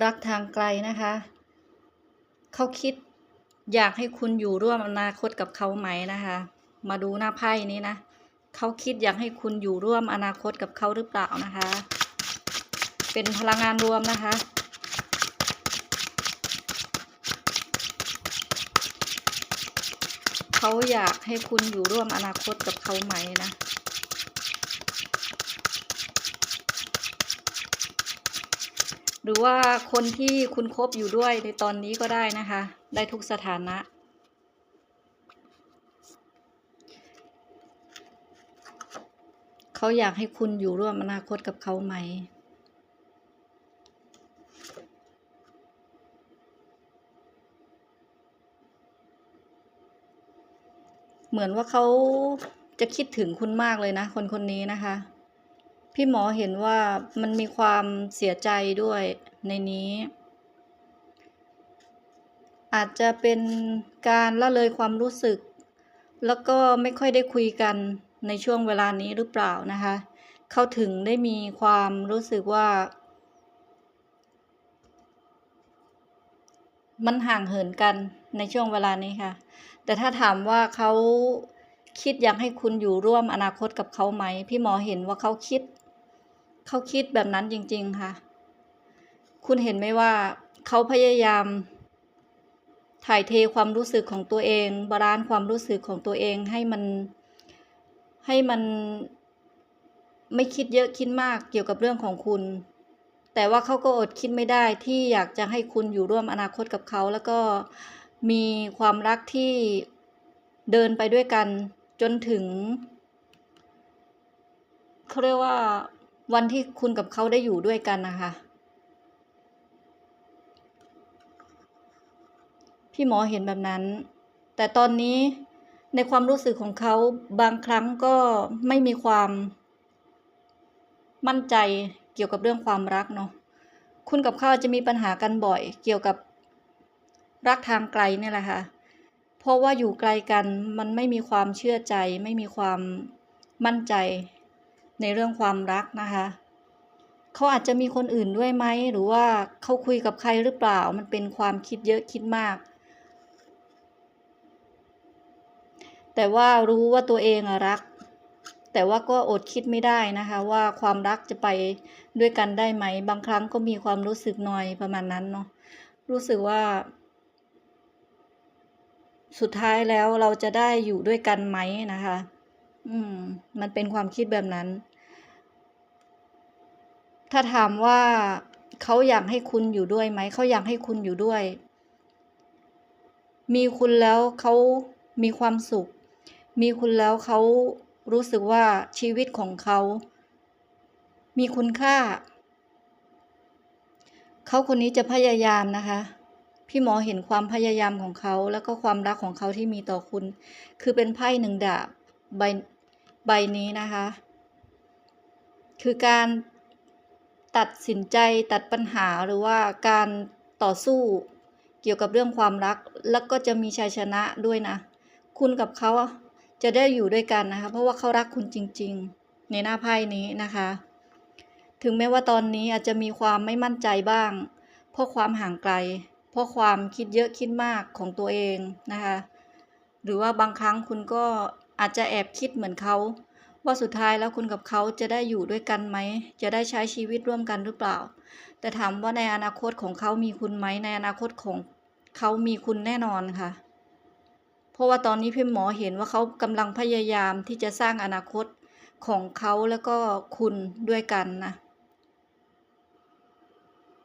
รักทางไกลนะคะ เขาคิดอยากให้คุณอยู่ร่วมอนาคตกับเขาไหมนะคะ มาดูหน้าไพ่นี้นะ เขาคิดอยากให้คุณอยู่ร่วมอนาคตกับเขาหรือเปล่านะคะ เป็นพลังงานรวมนะคะ เขาอยากให้คุณอยู่ร่วมอนาคตกับเขาไหมนะ หรือว่าคนที่คุณคบอยู่ด้วยในตอนนี้ก็ได้นะคะ ได้ทุกสถานะเขาอยากให้คุณอยู่ร่วมอนาคตกับเขาไหมเหมือนว่าเขาจะคิดถึงคุณมากเลยนะ คนคนนี้นะคะ พี่หมอเห็นว่ามันมีความเสียใจด้วยในนี้ อาจจะเป็นการละเลยความรู้สึก แล้วก็ไม่ค่อยได้คุยกันในช่วงเวลานี้หรือเปล่านะคะ เขาถึงได้มีความรู้สึกว่า มันห่างเหินกันในช่วงเวลานี้ค่ะ แต่ถ้าถามว่าเขาคิดอยากให้คุณอยู่ร่วมอนาคตกับเขาไหม พี่หมอเห็นว่าเขาคิด เขาคิดแบบนั้นจริง ๆ ค่ะ คุณเห็นไหมว่าเขาพยายาม ถ่ายเทความรู้สึกของตัวเอง บาลานซ์ความรู้สึกของตัวเองให้มันให้มันไม่คิดเยอะคิดมากเกี่ยวกับเรื่องของคุณ แต่ว่าเขาก็อดคิดไม่ได้ที่อยากจะให้คุณอยู่ร่วมอนาคตกับเขา แล้วก็มีความรักที่เดินไปด้วยกันจนถึงเขาเรียกว่า วันที่คุณกับเขาได้อยู่ด้วยกันนะคะ พี่หมอเห็นแบบนั้น แต่ตอนนี้ในความรู้สึกของเขาบางครั้งก็ไม่มีความ มั่นใจเกี่ยวกับเรื่องความรักเนาะคุณกับเขาจะมีปัญหากันบ่อย เกี่ยวกับรักทางไกลเนี่ยแหละค่ะ เพราะว่าอยู่ไกลกันมันไม่มีความเชื่อใจ ไม่มีความมั่นใจ ในเรื่องความรักนะคะเขาอาจจะมีคนอื่นด้วยไหมหรือว่าเขาคุยกับใครหรือเปล่า มันเป็นความคิดเยอะคิดมาก แต่ว่ารู้ว่าตัวเองรัก แต่ว่าก็อดคิดไม่ได้นะคะ ว่าความรักจะไปด้วยกันได้ไหม บางครั้งก็มีความรู้สึกหน่อยประมาณนั้นเนาะรู้สึกว่า สุดท้ายแล้วเราจะได้อยู่ด้วยกันไหมนะคะ อืม มันเป็นความคิดแบบนั้น ถ้าถามว่าเขาอยากให้คุณอยู่ด้วยไหม เขาอยากให้คุณอยู่ด้วย มีคุณแล้วเขามีความสุข มีคุณแล้วเขารู้สึกว่าชีวิตของเขา มีคุณค่า เขาคนนี้จะพยายามนะคะ พี่หมอเห็นความพยายามของเขา แล้วก็ความรักของเขาที่มีต่อคุณ คือเป็นไพ่หนึ่งดาบใบ ใบนี้นะคะ คือการตัดสินใจตัดปัญหาหรือว่าการต่อสู้เกี่ยวกับเรื่องความรัก แล้วก็จะมีชัยชนะด้วยนะ คุณกับเขาจะได้อยู่ด้วยกันนะคะ เพราะว่าเขารักคุณจริง ๆ ในหน้าไพ่นี้นะคะ ถึงแม้ว่าตอนนี้อาจจะมีความไม่มั่นใจบ้าง เพราะความห่างไกล เพราะความคิดเยอะคิดมากของตัวเองนะคะ หรือว่าบางครั้งคุณก็ อาจจะแอบคิดเหมือนเขาว่าสุดท้ายแล้วคุณกับเขาจะได้อยู่ด้วยกันไหม จะได้ใช้ชีวิตร่วมกันหรือเปล่า แต่ถามว่าในอนาคตของเขามีคุณไหม ในอนาคตของเขามีคุณแน่นอนค่ะ เพราะว่าตอนนี้พี่หมอเห็นว่าเขากำลังพยายามที่จะสร้างอนาคตของเขาแล้วก็คุณด้วยกันนะ